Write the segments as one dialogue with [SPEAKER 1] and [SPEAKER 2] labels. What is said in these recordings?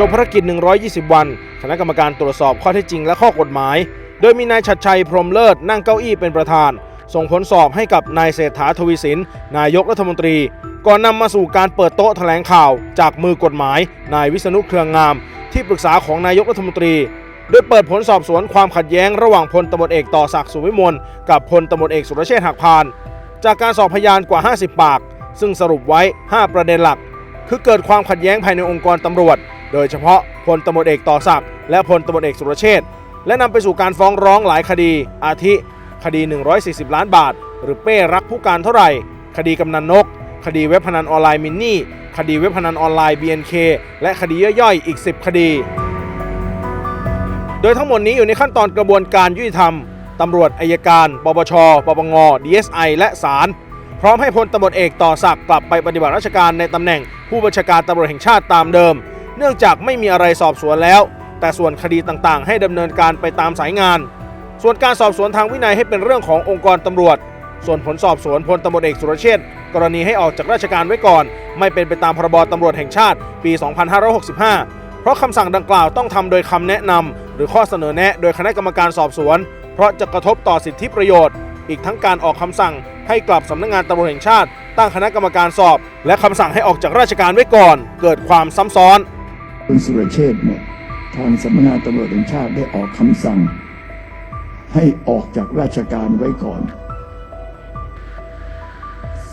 [SPEAKER 1] จบภารกิจ 120 วัน คณะกรรมการตรวจสอบข้อเท็จจริงและข้อกฎหมาย โดยมีนายชัดชัยพรหมเลิศนั่งเก้าอี้เป็นประธาน ส่งผลสอบให้กับนายเศรษฐาทวีสิน นายกรัฐมนตรี ก่อนนำมาสู่การเปิดโต๊ะแถลงข่าว จากมือกฎหมาย นายวิษณุเครืองาม ที่ปรึกษาของนายกรัฐมนตรี โดยเปิดผลสอบสวนความขัดแย้งระหว่างพลตำรวจเอกต่อศักดิ์สุวิมลกับพลตำรวจเอกสุรเชษฐ์หักพาน จากการสอบพยานกว่า 50 ปาก ซึ่งสรุปไว้ 5 ประเด็นหลัก คือเกิดความขัดแย้งภายในองค์กรตำรวจ โดยเฉพาะพลตำรวจเอกต่อศักดิ์และพลตำรวจเอกสุรเชษฐ์และนำไปสู่การฟ้องร้องหลายคดี อาทิ คดี 140 ล้านบาท หรือเป้รักผู้การเท่าไหร่ คดีกำนันนก คดีเว็บพนันออนไลน์มินนี่ คดีเว็บพนันออนไลน์ BNK และคดีย่อยๆ อีก 10 คดี โดยทั้งหมดนี้อยู่ในขั้นตอนกระบวนการยุติธรรมตำรวจอายการ ปปช ปปง DSI และศาลพร้อมให้พลตำรวจเอกต่อศักดิ์กลับไปปฏิบัติราชการในตำแหน่งผู้บัญชาการตำรวจแห่งชาติตามเดิม เนื่องจากไม่มีอะไรสอบสวนแล้ว แต่ส่วนคดีต่างๆ ให้ดำเนินการไปตามสายงาน ส่วนการสอบสวนทางวินัยให้เป็นเรื่องขององค์กรตำรวจ ส่วนผลสอบสวนพลตำรวจเอกสุรเชษฐ์กรณีให้ออกจากราชการไว้ก่อน ไม่เป็นไปตามพรบตำรวจแห่งชาติปี 2565 เพราะคำสั่งดังกล่าวต้องทำโดยคำแนะนำหรือข้อเสนอแนะโดยคณะกรรมการสอบสวน เพราะจะกระทบต่อสิทธิประโยชน์ อีกทั้งการออกคำสั่งให้กลับสำนักงานตำรวจแห่งชาติตั้งคณะกรรมการสอบ และคำสั่งให้ออกจากราชการไว้ก่อน เกิดความซ้ำซ้อน
[SPEAKER 2] คุณสุรเชษฐ์เนี่ยทางสำนักงานตำรวจแห่งชาติได้ออกคำสั่ง ให้ออกจากราชการไว้ก่อน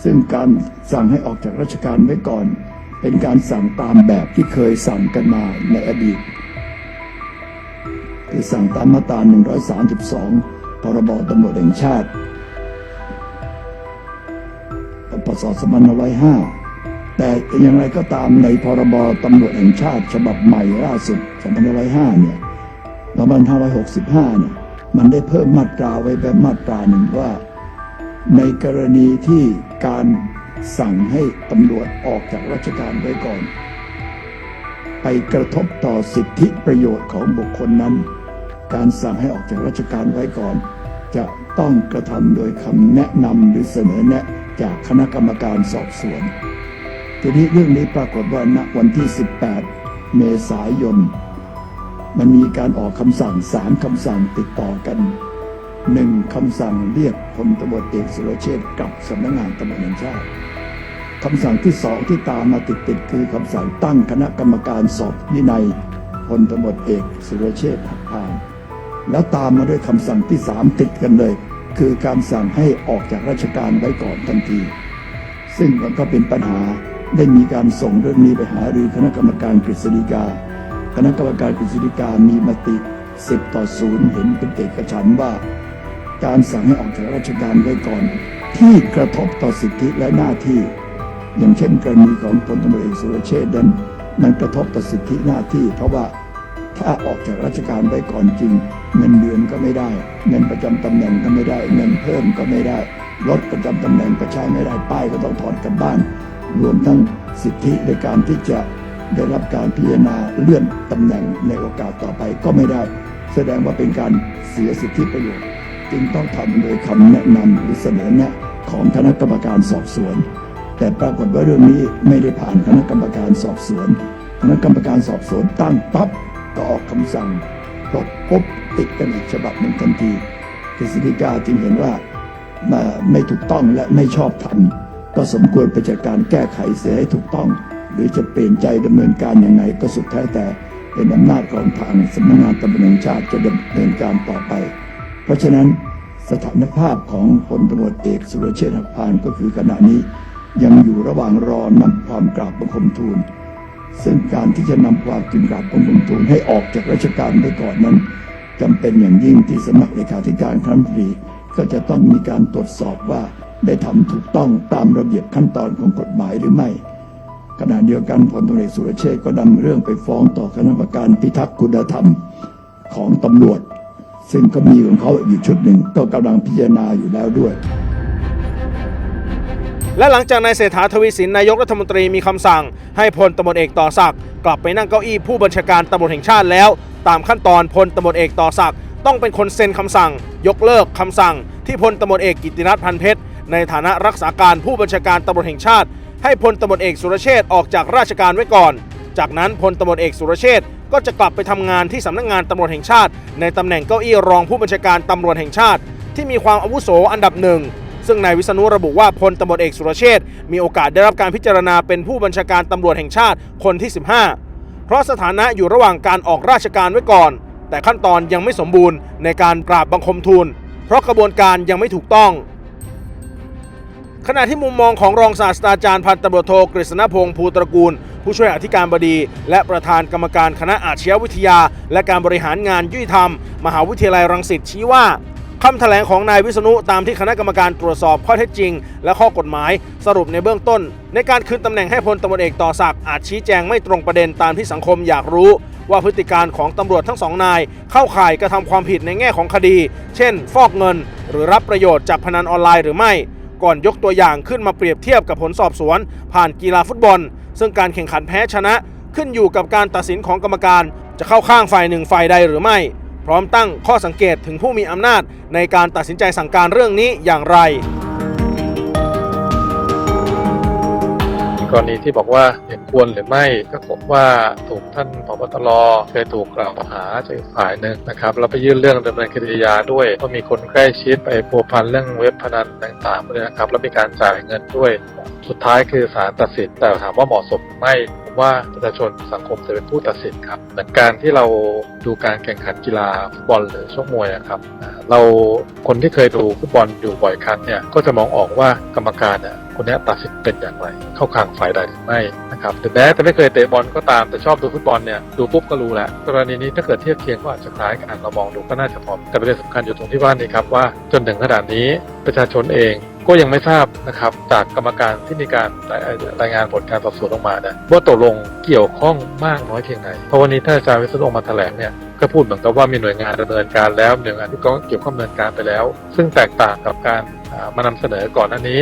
[SPEAKER 2] ซึ่งการสั่งให้ออกจากราชการไว้ก่อน เป็นการสั่งตามแบบที่เคยสั่งกันมาในอดีตคือสั่งตามมาตรา 132 พรบตำรวจแห่งชาติปศ2505 แต่อย่างไรก็ตามในพรบตำรวจแห่งชาติฉบับใหม่ล่าสุด 2505 เนี่ย2565 เนี่ย มันได้เพิ่มมาตราไว้แบบมาตราหนึ่งว่า ในกรณีที่การสั่งให้ตำรวจออกจากราชการไว้ก่อน ไปกระทบต่อสิทธิประโยชน์ของบุคคลนั้น การสั่งให้ออกจากราชการไว้ก่อน จะต้องกระทำโดยคำแนะนำหรือเสนอแนะจากคณะกรรมการสอบสวน ทีนี้เรื่องนี้ปรากฏว่าณวันที่ 18 เมษายน มันมีการออกคำสั่งสามคำสั่งติดต่อกันหนึ่งคำสั่งเรียกพลตำรวจเอกสุรเชษฐ์กลับสำนักงานตำรวจแห่งชาติคำสั่งที่สองที่ตามมาติดๆคือคำสั่งตั้งคณะกรรมการสอบวินัยพลตำรวจเอกสุรเชษฐ์หักพานแล้วตามมาด้วยคำสั่งที่สามติดกันเลย คือการสั่งให้ออกจากราชการไว้ก่อนทันที ซึ่งมันก็เป็นปัญหา ได้มีการส่งเรื่องนี้ไปหารือคณะกรรมการกฤษฎีกา คณะกรรมการกฤษฎีกามีมติ 10 ต่อ0เห็นเป็นเอกฉันว่า การสั่งให้ออกจากราชการไว้ก่อน ที่กระทบต่อสิทธิและหน้าที่ อย่างเช่นกรณีของพลตำรวจเอกสุรเชษฐ์นั้นมันกระทบต่อสิทธิหน้าที่ เพราะว่าถ้าออกจากราชการไว้ก่อนจริง เงินเดือนก็ไม่ได้ เงินประจำตำแหน่งก็ไม่ได้ เงินเพิ่มก็ไม่ได้รถประจำตำแหน่งก็ใช้ไม่ได้ป้ายก็ต้องถอดกลับบ้าน รวมทั้งสิทธิในการที่จะได้รับการพิจารณาเลื่อนตำแหน่งในโอกาสต่อไปก็ไม่ได้ แสดงว่าเป็นการเสียสิทธิประโยชน์ จึงต้องทำโดยคำแนะนำหรือเสนอแนะของคณะกรรมการสอบสวน แต่ปรากฏว่าเรื่องนี้ไม่ได้ผ่านคณะกรรมการสอบสวน คณะกรรมการสอบสวนตั้งปั๊บก็ออกคำสั่งปลดปุ๊บติดกันอีกฉบับหนึ่งทันทีกฤษฎีกาจึงเห็นว่ามาไม่ถูกต้องและไม่ชอบธรรม ก็สมควรไปจัดการแก้ไขเสียให้ถูกต้อง หรือจะเปลี่ยนใจดำเนินการยังไงก็สุดแท้แต่เป็นอำนาจของทางสำนักงานตำรวจแห่งชาติจะดำเนินการต่อไป เพราะฉะนั้นสถานภาพของพลตำรวจเอกสุรเชษฐ์หักพานก็คือขณะนี้ยังอยู่ระหว่างรอนำความกราบบังคมทูล ซึ่งการที่จะนำความกราบบังคมทูลให้ออกจากราชการไปก่อนนั้นจำเป็นอย่างยิ่งที่สำนักเลขาธิการคณะรัฐมนตรีก็จะต้องมีการตรวจสอบว่า ได้ทำถูกต้องตามระเบียบขั้นตอนของกฎหมายหรือไม่ ขณะเดียวกันพลตำรวจเอกสุรเชษก็นำเรื่องไปฟ้องต่อคณะกรรมการพิทักษ์คุณธรรมของตำรวจ ซึ่งก็มีของเขาอยู่ชุดหนึ่งก็กำลังพิจารณาอยู่แล้วด้วย
[SPEAKER 1] และหลังจากนายเศรษฐาทวีสินนายกรัฐมนตรีมีคำสั่ง ให้พลตำรวจเอกต่อศักดิ์กลับไปนั่งเก้าอี้ผู้บัญชาการตำรวจแห่งชาติแล้ว ตามขั้นตอนพลตำรวจเอกต่อศักดิ์ต้องเป็นคนเซ็นคำสั่ง ยกเลิกคำสั่ง ที่พลตำรวจเอกกิติรัตน์พันเพชร ในฐานะรักษาการผู้บัญชาการตำรวจแห่งชาติ ให้พลตำรวจเอกสุรเชษฐ์ออกจากราชการไว้ก่อน จากนั้นพลตำรวจเอกสุรเชษฐ์ก็จะกลับไปทำงานที่สำนักงานตำรวจแห่งชาติ ในตำแหน่งเก้าอี้รองผู้บัญชาการตำรวจแห่งชาติ ที่มีความอาวุโสอันดับหนึ่งซึ่งนายวิษณุระบุว่าพลตำรวจเอกสุรเชษฐ์มีโอกาสได้รับการพิจารณาเป็นผู้บัญชาการตำรวจแห่งชาติคนที่ 15 เพราะสถานะอยู่ระหว่างการออกราชการไว้ก่อน แต่ขั้นตอนยังไม่สมบูรณ์ในการกราบบังคมทูล เพราะกระบวนการยังไม่ถูกต้อง ขณะที่มุมมองของรองศาสตราจารย์พันตำรวจโทกฤษณพงศ์ภูตระกูล ผู้ช่วยอธิการบดี และประธานกรรมการคณะอาชญาวิทยา และการบริหารงานยุติธรรม มหาวิทยาลัยรังสิตชี้ว่าคำแถลงของนายวิษณุตามที่คณะกรรมการตรวจสอบข้อเท็จจริง และข้อกฎหมายสรุปในเบื้องต้น ในการคืนตำแหน่งให้พลตำรวจเอกต่อศักดิ์อาจชี้แจงไม่ตรงประเด็นตามที่สังคมอยากรู้ ว่าพฤติการของตำรวจทั้งสองนาย เข้าข่ายกระทำความผิดในแง่ของคดี เช่น ฟอกเงิน หรือรับประโยชน์จากพนันออนไลน์หรือไม่ ก่อนยกตัวอย่างขึ้นมาเปรียบเทียบกับผลสอบสวน ผ่านกีฬาฟุตบอล ซึ่งการแข่งขันแพ้ชนะ ขึ้นอยู่กับการตัดสินของกรรมการ จะเข้าข้างฝ่ายหนึ่งฝ่ายใดหรือไม่ พร้อมตั้งข้อสังเกตถึงผู้มีอำนาจในการตัดสินใจสั่งการเรื่องนี้อย่างไร
[SPEAKER 3] กรณีที่บอกว่าเห็นควรหรือไม่ก็ผมว่าถูกท่านผบตรเคยถูกกล่าวหาจากฝ่ายหนึ่งนะครับแล้วไปยื่นเรื่องดำเนินคดียาด้วยว่ามีคนใกล้ชิดไปพัวพันเรื่องเว็บพนันต่างๆเลยนะครับแล้วมีการจ่ายเงินด้วย สุดท้ายคือศาลตัดสินแต่ถามว่าเหมาะสมหรือไม่ผมว่าประชาชนสังคมจะเป็นผู้ตัดสินครับเหมือนการที่เราดูการแข่งขันกีฬาฟุตบอลหรือชกมวยนะครับเราคนที่เคยดูฟุตบอลอยู่บ่อยครั้งเนี่ยก็จะมองออกว่ากรรมการเนี่ยคนนี้ตัดสินเป็นอย่างไร เข้าข้างฝ่ายใดหรือไม่นะครับถึงแม้จะไม่เคยเตะบอลก็ตามแต่ชอบดูฟุตบอลเนี่ยดูปุ๊บก็รู้แหล้วกรณีนี้ถ้าเกิดเทียบเคียงก็อาจจะคล้ายกันเรามองดูก็น่าจะพอแต่ประเด็นสำคัญอยู่ตรงที่ว่านี่ครับว่าจนถึงขนาดนี้ประชาชนเองก็ยังไม่ทราบนะครับจากกรรมการที่มีการรายงานผลการสอบสวนออกมานะว่าตกลงเกี่ยวข้องมากน้อยเพียงไหนเพราะวันนี้ถ้าอาจารย์วิศนุออกมาแถลงเนี่ยก็พูดเหมือนกับว่ามีหน่วยงานดำเนินการแล้วหน่วยงานที่เกี่ยวข้องดำเนินการไปแล้ว ซึ่งแตกต่างกับการมานำเสนอก่อนหน้านี้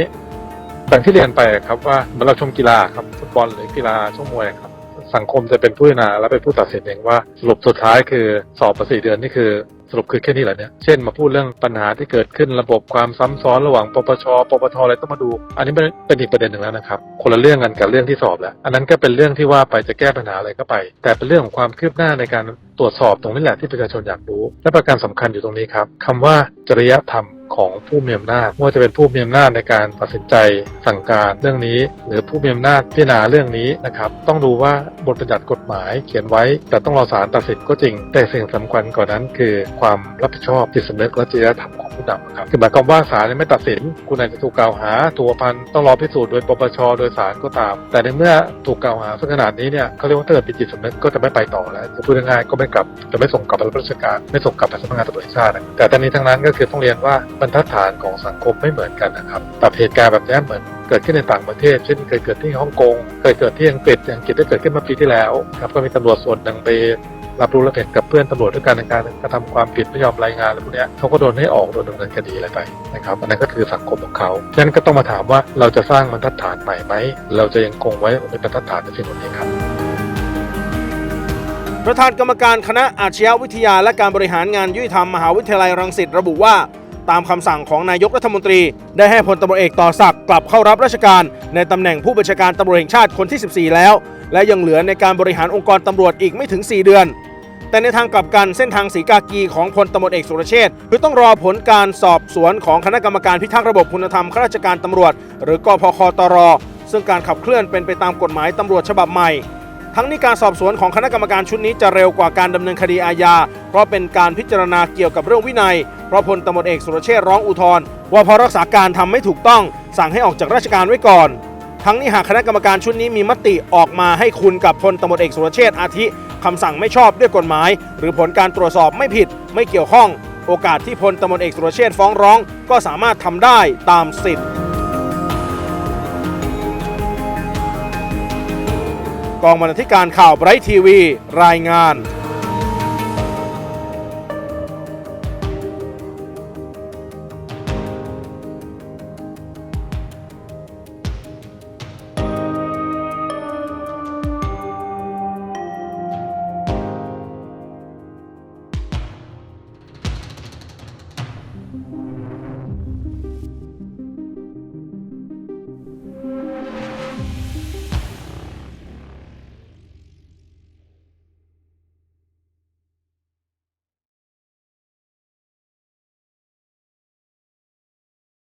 [SPEAKER 3] อย่างที่เรียนไปครับว่าเมือเราชมกีฬาครับฟุตบอลหรือกีฬาชกมวยครับสังคมจะเป็นผู้พิจารณาและเป็นผู้ตัดสินเองว่าสรุปสุดท้ายคือสอบมาสี่เดือนนี่คือสรุปคือแค่นี้แหละเนี่ย เช่นมาพูดเรื่องปัญหาที่เกิดขึ้นระบบความซ้ำซ้อนระหว่างปปช ปปทอะไรต้องมาดู อันนี้เป็นเป็นอีกประเด็นหนึ่งแล้วนะครับ คนละเรื่องกันกับเรื่องที่สอบแล้ว อันนั้นก็เป็นเรื่องที่ว่าไปจะแก้ปัญหาอะไรก็ไป แต่เป็นเรื่องของความคืบหน้าในการตรวจสอบตรงนี้แหละที่ประชาชนอยากรู้ และประการสำคัญอยู่ตรงนี้ครับคำว่าจริยธรรม ของผู้มีอำนาจไม่ว่าจะเป็นผู้มีอำนาจในการตัดสินใจสั่งการเรื่องนี้ หรือผู้มีอำนาจพิจารณาเรื่องนี้นะครับต้องดูว่าบทบัญญัติกฎหมายเขียนไว้ แต่ต้องรอศาลตัดสินก็จริง แต่สิ่งสำคัญกว่านั้นคือความรับผิดชอบจิตสำนึกและจริยธรรมของผู้นำครับคือหมายความว่าศาลไม่ตัดสิน คุณอาจจะถูกกล่าวหาถูกพันต้องรอพิสูจน์โดยปปชโดยศาลก็ตาม แต่ในเมื่อถูกกล่าวหาขนาดนี้เนี่ยเขาเรียกว่าถ้าเกิดเป็นจิตสำนึกก็จะไม่ไปต่อแล้วจะพูดง่ายๆก็ไม่กลับจะไม่ส่งกลับไปรับราชการไม่ส่งกลับไปสำนักงานตำรวจแห่งชาติแต่ทั้งนี้ทั้งนั้นก็คือต้องเรียนว่าบรรทัดฐานของสังคมไม่เหมือนกันนะครับแต่เหตุการณ์แบบนี้เหมือนเกิดขึ้นในต่างประเทศ เช่นเคยเกิดที่ฮ่องกง เคยเกิดที่อังกฤษอังกฤษได้เกิดขึ้นเมาปีที่แล้วครับก็มีตำรวจส่วนหนึ่งไปรับรู้และเห็นกับเพื่อนตำรวจด้วยกันในการกระทำความผิดไม่ยอมรายงานอะไรพวกนี้เขาก็โดนให้ออกโดนดำเนินคดีอะไรไปนะครับอันนั้นก็คือสังคมของเขาฉะนั้นก็ต้องมาถามว่าเราจะสร้างบรรทัดฐานใหม่ไหมเราจะยังคงไว้เป็นบรรทัดฐานในสิ่งเหล่านี้ครับ
[SPEAKER 1] ประธานกรรมการคณะอาชญาวิทยาและการบริหารงานยุติธรรมมหาวิทยาลัยรังสิตระบุว่า ตามคำสั่งของนายกรัฐมนตรี ได้ให้พลตำรวจเอกต่อศักดิ์กลับเข้ารับราชการ ในตำแหน่งผู้บัญชาการตำรวจแห่งชาติคนที่ 14 แล้ว และยังเหลือในการบริหารองค์กรตำรวจอีกไม่ถึง 4 เดือน แต่ในทางกลับกันเส้นทางสีกากีของพลตำรวจเอกสุรเชษฐ์คือต้องรอผลการสอบสวนของคณะกรรมการพิทักษ์ระบบคุณธรรมข้าราชการตำรวจ หรือกพคตรซึ่งการขับเคลื่อนเป็นไปตามกฎหมายตำรวจฉบับใหม่ ทั้งนี้การสอบสวนของคณะกรรมการชุดนี้จะเร็วกว่าการดำเนินคดีอาญา เพราะเป็นการพิจารณาเกี่ยวกับเรื่องวินัย เพราะพลตำรวจเอกสุรเชษฐ์ร้องอุทธรณ์ว่าพราะรักษาการทำไม่ถูกต้อง สั่งให้ออกจากราชการไว้ก่อน ทั้งนี้หากคณะกรรมการชุดนี้มีมติออกมาให้คุณกับพลตำรวจเอกสุรเชษฐ์อาทิคำสั่งไม่ชอบด้วยกฎหมาย หรือผลการตรวจสอบไม่ผิด ไม่เกี่ยวข้อง โอกาสที่พลตำรวจเอกสุรเชษฐ์ฟ้องร้อง ก็สามารถทำได้ตามสิทธิ์ กองบรรณาธิการข่าวไบรท์ทีวี รายงาน